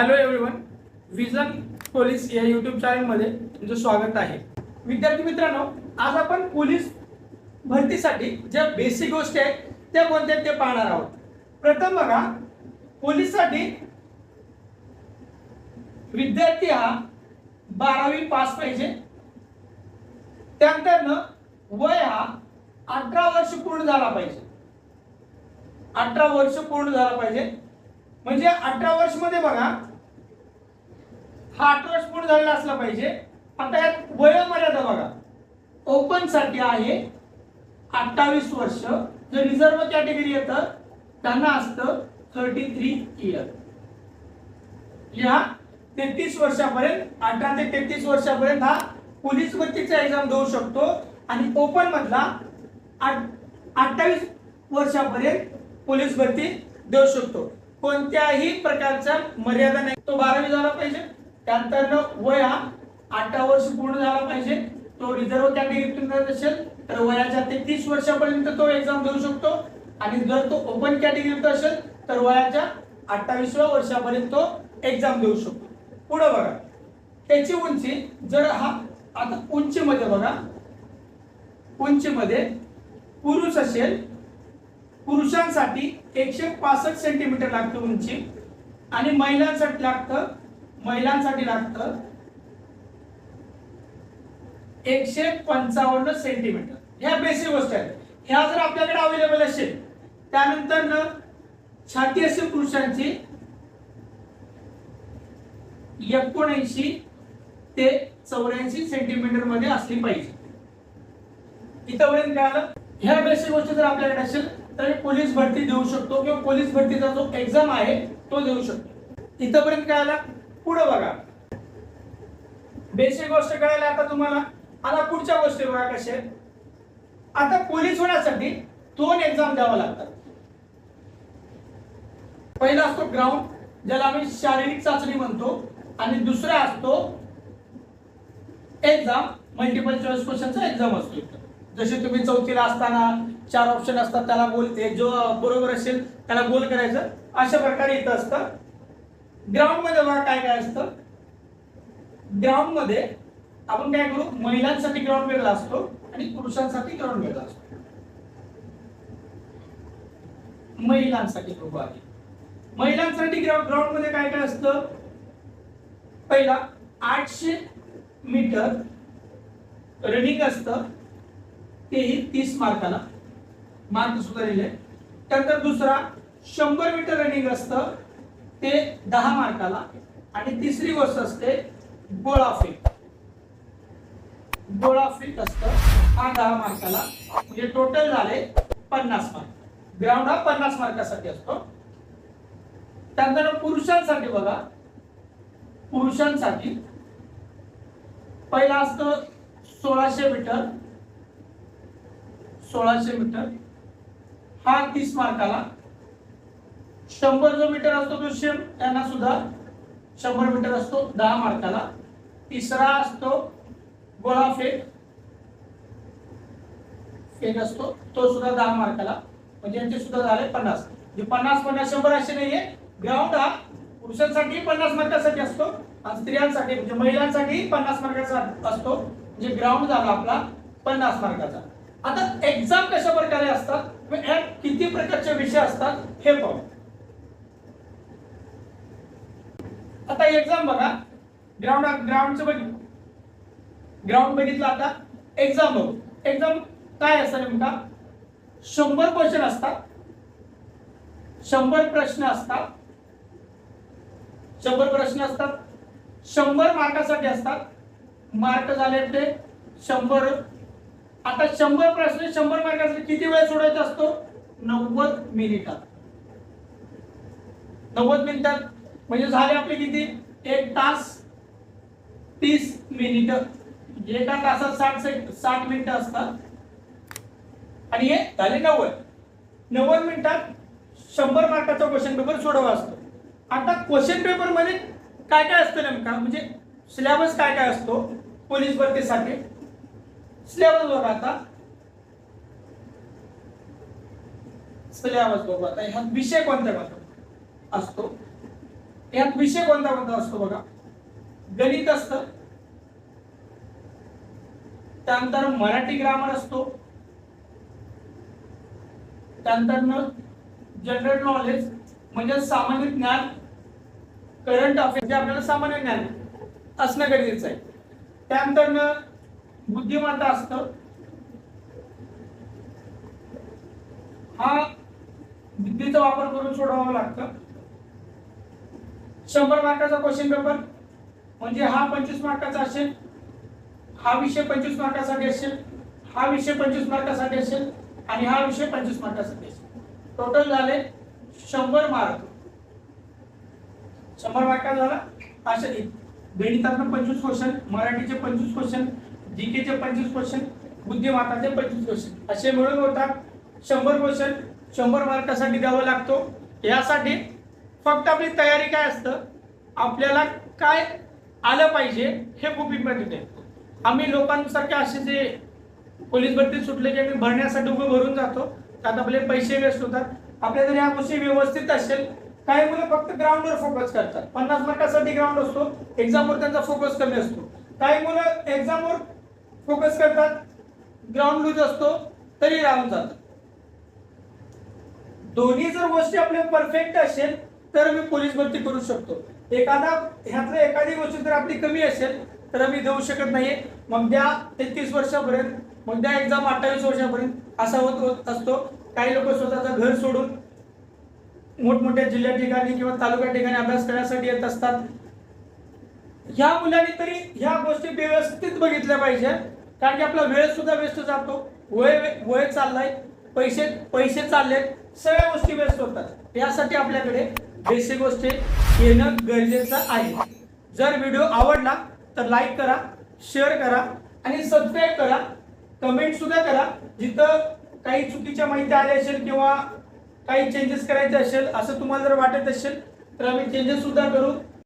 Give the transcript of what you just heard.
Hello everyone vision police या YouTube चॅनलमध्ये तुमचं स्वागत आहे. विद्यार्थी मित्रांनो आज आपण पोलीस भरतीसाठी ज्या बेसिक गोष्टी आहेत त्या कोणत्या ते पाहणार आहोत. प्रथम बघा पोलीससाठी विद्यार्थी हा बारावी पास पाहिजे. त्यानंतर वय हा अठरा वर्ष पूर्ण झाला पाहिजे. अठरा वर्ष पूर्ण झाला पाहिजे. म्हणजे अठरा वर्षमध्ये बघा हा अठरा वर्ष पूर्ण झालेला असला पाहिजे. आता यात वयोमर्यादा बघा. ओपनसाठी आहे अठ्ठावीस वर्ष. जर रिझर्व्ह कॅटेगरी येतं त्यांना असतं थर्टी थ्री इयर या तेहतीस वर्षापर्यंत अठरा ते तेहतीस वर्षापर्यंत हा पोलीस भरतीचा एक्झाम देऊ शकतो. आणि ओपन मधला अठ्ठावीस वर्षापर्यंत पोलीस भरती देऊ शकतो. कोणत्याही प्रकारचा मर्यादा नाही. तो बारावी झाला पाहिजे. त्यानंतर वय हा अठरा वर्ष पूर्ण झाला पाहिजे. तो रिझर्व्ह कॅटेगरीतून करत असेल तर वयाच्या तेहतीस वर्षापर्यंत तो एक्झाम देऊ शकतो. आणि जर तो ओपन कॅटेगरीत असेल तर वयाच्या अठ्ठावीसव्या वर्षापर्यंत तो एक्झाम देऊ शकतो. पुढे बघा. त्याची उंची जर हा आता उंचीमध्ये बघा. उंचीमध्ये पुरुष असेल पुरुषांसाठी एकशे पासष्ट सेंटीमीटर लागतं उंची. आणि महिलांसाठी लागतं महिलांसाठी लागतं एकशे पंचावन्न सेंटीमीटर ह्या बेसिक गोष्ट आहेत. ह्या जर आपल्याकडे अवेलेबल असेल त्यानंतर न छाती असेल पुरुषांची एकोणऐंशी ते चौऱ्याऐंशी सेंटीमीटरमध्ये असली पाहिजे. इथंपर्यंत काय आलं? ह्या बेसिक गोष्टी जर आपल्याकडे असेल तर पोलीस भरती देऊ शकतो किंवा पोलीस भरतीचा जो एक्झाम आहे तो देऊ शकतो. इथंपर्यंत काय आला? पुढे बघा. बेसिक गोष्ट कळायला आता तुम्हाला? आता पुढच्या गोष्टी बघा कसे आता पोलीस होण्यासाठी दोन एक्झाम द्यावा लागतात. पहिला असतो ग्राउंड ज्याला आम्ही शारीरिक चाचणी म्हणतो आणि दुसरा असतो एक्झाम मल्टिपल चॉईस क्वेश्चनचा एक्झाम असतो इथं. जसे तुम्ही चौथीला असताना चार ऑप्शन असतात त्याला गोल जो बरोबर असेल त्याला गोल करायचं अशा प्रकारे इथं असतं. ग्राउंडमध्ये बघा काय काय असतं. ग्राउंडमध्ये आपण काय करू? महिलांसाठी ग्राउंड वेगळा असतो आणि पुरुषांसाठी ग्राउंड वेगळा असतो. महिलांसाठी बघू आहे महिलांसाठी ग्राउंडमध्ये काय काय असतं? पहिला आठशे मीटर रनिंग असतं. तेही तीस मार्काला. मार्क सुद्धा दिले. त्यानंतर दुसरा शंभर मीटर रनिंग असतं. ते दहा मार्काला आणि तिसरी गोष्ट असते गोळा फेक गोळा फेक असतं हा दहा मार्काला. म्हणजे टोटल झाले पन्नास मार्क. ग्राउंड हा पन्नास मार्कासाठी असतो. त्यानंतर पुरुषांसाठी बघा. पुरुषांसाठी पहिला असतं सोळाशे मीटर. सोळाशे मीटर. हा तीस मार्काला शंभर जो मीटर असतो क्वेश्चन त्यांना सुद्धा शंभर मीटर असतो दहा मार्काला. तिसरा असतो गोळा फेक. फेक असतो तो सुद्धा दहा मार्काला. म्हणजे यांचे सुद्धा झाले पन्नास. म्हणजे पन्नास पन्नास शंभर असे नाहीये. ग्राउंड हा पुरुषांसाठी पन्नास मार्कासाठी असतो आणि स्त्रियांसाठी म्हणजे महिलांसाठी पन्नास मार्काचा असतो. म्हणजे ग्राउंड झाला आपला पन्नास मार्काचा. आता एक्झाम कशा प्रकारे असतात किती प्रकारचे विषय असतात हे पाहू. आता एक्झाम बघा. ग्राउंड ग्राउंडचं बघ ग्राउंड बघितलं. आता. एक्झाम बघू. एक्झाम काय असतं नेमका? शंभर क्वेश्चन असतात. शंभर प्रश्न असतात. शंभर प्रश्न असतात. शंभर मार्कासाठी असतात. मार्क झाले ते शंभर. आता शंभर प्रश्न शंभर मार्कासाठी किती वेळ सोडायचा असतो? नव्वद मिनिटात नव्वद मिनिटात म्हणजे झाले आपले किती? एक तास तीस मिनिट. म्हणजे एका तासात साठ सेक साठ मिनिटं असतात. आणि हे झाले नव्वद. नव्वद मिनिटात शंभर मार्काचा क्वेश्चन पेपर सोडवा असतो. आता क्वेश्चन पेपरमध्ये काय काय असतं नेमका? म्हणजे सिलेबस काय काय असतो? पोलीस भरतीसाठी. सिलेबस बघा आता. सिलेबस बघू आता. ह्या विषय कोणत्या असतो. यात विषय कोणता कोणता असतो बघा? गणित असतं. त्यानंतर मराठी ग्रामर असतो. त्यानंतर जनरल नॉलेज म्हणजे सामान्य ज्ञान करंट अफेअर जे आपल्याला सामान्य ज्ञान असणं गरजेचं आहे. त्यानंतर बुद्धिमत्ता असतं. हा बुद्धीचा वापर करून सोडवावा लागतं. शंभर मार्काचा क्वेश्चन पेपर म्हणजे हा पंचवीस मार्काचा असेल हा विषय पंचवीस मार्कासाठी असेल हा विषय पंचवीस मार्कासाठी असेल आणि हा विषय पंचवीस मार्कासाठी असेल. टोटल झाले शंभर मार्क शंभर मार्का झाला? असे गणितातनं पंचवीस क्वेश्चन मराठीचे पंचवीस क्वेश्चन जीकेचे पंचवीस क्वेश्चन बुद्धिमत्ताचे पंचवीस क्वेश्चन असे मिळून होतात शंभर क्वेश्चन शंभर मार्कासाठी द्यावा लागतो. यासाठी फक्त आपली तयारी काय असतं? आपल्याला काय आलं पाहिजे हे खूप इम्पॉर्टंट आहे. आम्ही लोकांसारखे असे जे पोलीस भरती सुटले की आम्ही भरण्यासाठी उभं भरून जातो त्यात आपले पैसे वेस्ट होतात. आपल्या जर ह्या गोष्टी व्यवस्थित असेल काही मुलं फक्त ग्राउंडवर फोकस करतात. पन्नास मार्कासाठी ग्राउंड असतो एक्झामवर त्यांचा फोकस कमी असतो. काही मुलं एक्झामवर फोकस करतात ग्राउंड लूज असतो तरी राहून जातात. दोन्ही जर गोष्टी आपल्या परफेक्ट असेल तर मी पोलीस भरती करू शकतो. एखादा ह्यातलं एखादी गोष्ट जर आपली कमी असेल तर आम्ही देऊ शकत नाहीये. मग द्या तेहतीस वर्षापर्यंत मग द्या एक्झाम अठ्ठावीस वर्षापर्यंत असा होत असतो. काही लोक स्वतःचं घर सोडून मोठमोठ्या जिल्ह्या ठिकाणी किंवा तालुका ठिकाणी अभ्यास करण्यासाठी येत असतात. ह्या मुलांनी तरी ह्या गोष्टी व्यवस्थित बघितल्या पाहिजे कारण की आपला वेळ सुद्धा व्यस्त जातो. वय वय चाललाय पैसे पैसे चाललेत सगळ्या गोष्टी व्यस्त होतात. यासाठी आपल्याकडे बेसिक गोष्टी येणं गरजेचं आहे. जर व्हिडिओ आवडला तर लाईक करा शेअर करा आणि सबस्क्राईब करा. कमेंट सुद्धा करा. जिथं काही चुकीच्या माहिती आल्या असेल किंवा काही चेंजेस करायचे असेल असं तुम्हाला जर वाटत असेल तर आम्ही चेंजेस सुद्धा करू.